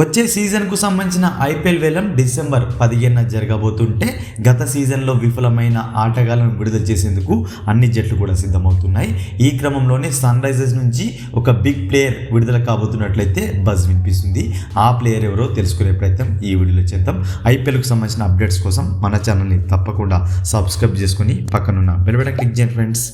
వచ్చే సీజన్కు సంబంధించిన ఐపీఎల్ వేలం డిసెంబర్ పదిహేన జరగబోతుంటే గత సీజన్లో విఫలమైన ఆటగాళ్ళను విడుదల చేసేందుకు అన్ని జట్లు కూడా సిద్ధమవుతున్నాయి. ఈ క్రమంలోనే సన్ రైజర్స్ నుంచి ఒక బిగ్ ప్లేయర్ విడుదల కాబోతున్నట్లయితే బజ్ వినిపిస్తుంది. ఆ ప్లేయర్ ఎవరో తెలుసుకునే ప్రయత్నం ఈ వీడియోలో చేద్దాం. ఐపీఎల్కు సంబంధించిన అప్డేట్స్ కోసం మన ఛానల్ని తప్పకుండా సబ్స్క్రైబ్ చేసుకుని పక్కనున్న బెల్బెట క్లిక్ చేయండి ఫ్రెండ్స్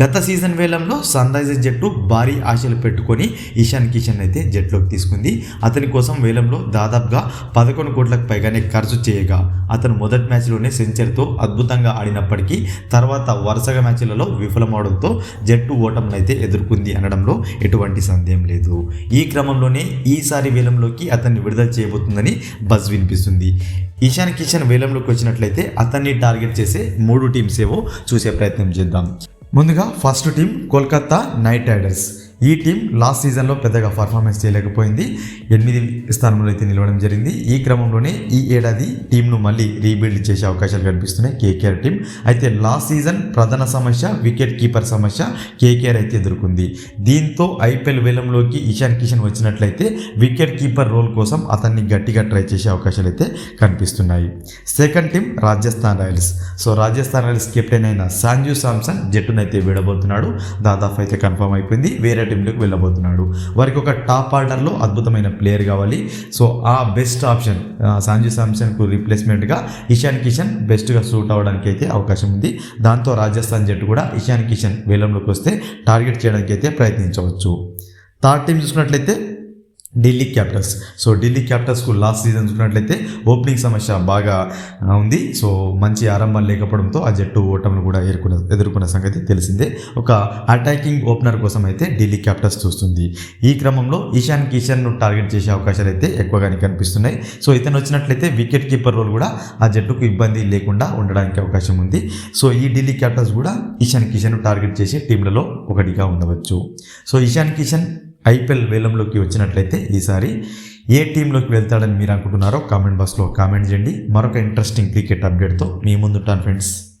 గత సీజన్ వేలంలో సన్ రైజర్స్ జట్టు భారీ ఆశలు పెట్టుకొని ఇషాన్ కిషన్ అయితే జట్టులోకి తీసుకుంది. అతని కోసం వేలంలో దాదాపుగా పదకొండు కోట్లకు పైగానే ఖర్చు చేయగా అతను మొదటి మ్యాచ్లోనే సెంచరీతో అద్భుతంగా ఆడినప్పటికీ తర్వాత వరుసగా మ్యాచ్లలో విఫలమవడంతో జట్టు ఓటములను అయితే ఎదుర్కొంది అనడంలో ఎటువంటి సందేహం లేదు. ఈ క్రమంలోనే ఈసారి వేలంలోకి అతన్ని విడుదల చేయబోతుందని బజ్ వినిపిస్తుంది. ఈశాన్ కిషన్ వేలంలోకి వచ్చినట్లయితే అతన్ని టార్గెట్ చేసే మూడు టీమ్స్ ఏవో చూసే ప్రయత్నం చేద్దాం. ముందుగా first team Kolkata knight riders ఈ టీం లాస్ట్ సీజన్లో పెద్దగా పర్ఫార్మెన్స్ చేయలేకపోయింది. ఎనిమిది స్థానంలో అయితే నిలవడం జరిగింది. ఈ క్రమంలోనే ఈ ఏడాది టీంను మళ్ళీ రీబిల్డ్ చేసే అవకాశాలు కనిపిస్తున్నాయి కేకేఆర్ టీం. అయితే లాస్ట్ సీజన్ ప్రధాన సమస్య వికెట్ కీపర్ సమస్య కేకేఆర్ అయితే ఎదుర్కొంది. దీంతో ఐపీఎల్ వేలంలోకి ఇషాన్ కిషన్ వచ్చినట్లయితే వికెట్ కీపర్ రోల్ కోసం అతన్ని గట్టిగా ట్రై చేసే అవకాశాలు అయితే కనిపిస్తున్నాయి. Second team Rajasthan royals. So Rajasthan royals captain అయిన సంజు సామ్సన్ జట్టునైతే విడబోతున్నాడు. దాదాపు అయితే కన్ఫర్మ్ అయిపోయింది. వేరే టీంలోకి వెళ్ళబోతున్నాడు. వారికి ఒక టాప్ ఆర్డర్లో అద్భుతమైన ప్లేయర్ కావాలి. సో ఆ బెస్ట్ ఆప్షన్ సంజు సామ్సన్కు రీప్లేస్మెంట్గా ఇషాన్ కిషన్ బెస్ట్గా సూట్ అవ్వడానికి అయితే అవకాశం ఉంది. దాంతో రాజస్థాన్ జట్టు కూడా ఇషాన్ కిషన్ వేలంలోకి వస్తే టార్గెట్ చేయడానికి అయితే ప్రయత్నించవచ్చు. థర్డ్ టీం చూసుకున్నట్లయితే ఢిల్లీ క్యాపిటల్స్. సో ఢిల్లీ క్యాపిటల్స్కు లాస్ట్ సీజన్ చూసినట్లయితే ఓపెనింగ్ సమస్య బాగా ఉంది. సో మంచి ఆరంభం లేకపోవడంతో ఆ జట్టు ఓటములు కూడా ఎదుర్కొన్న ఎదుర్కొన్న సంగతి తెలిసిందే. ఒక అటాకింగ్ ఓపెనర్ కోసం అయితే ఢిల్లీ క్యాపిటల్స్ చూస్తుంది. ఈ క్రమంలో ఇషాన్ కిషన్ను టార్గెట్ చేసే అవకాశాలు అయితే ఎక్కువగానే కనిపిస్తున్నాయి సో ఇతను వచ్చినట్లయితే వికెట్ కీపర్ రోల్ కూడా ఆ జట్టుకు ఇబ్బంది లేకుండా ఉండడానికి అవకాశం ఉంది. సో ఈ ఢిల్లీ క్యాపిటల్స్ కూడా ఇషాన్ కిషన్ టార్గెట్ చేసే టీంలలో ఒకటిగా ఉండవచ్చు. సో ఇషాన్ కిషన్ ఐపీఎల్ వేలంలోకి వచ్చినట్లయితే ఈసారి ఏ టీంలోకి వెళ్తాడని మీరు అనుకుంటున్నారో కామెంట్ బాక్స్లో కామెంట్ చేయండి. మరొక ఇంట్రెస్టింగ్ క్రికెట్ అప్డేట్తో మీ ముందుంటాను ఫ్రెండ్స్.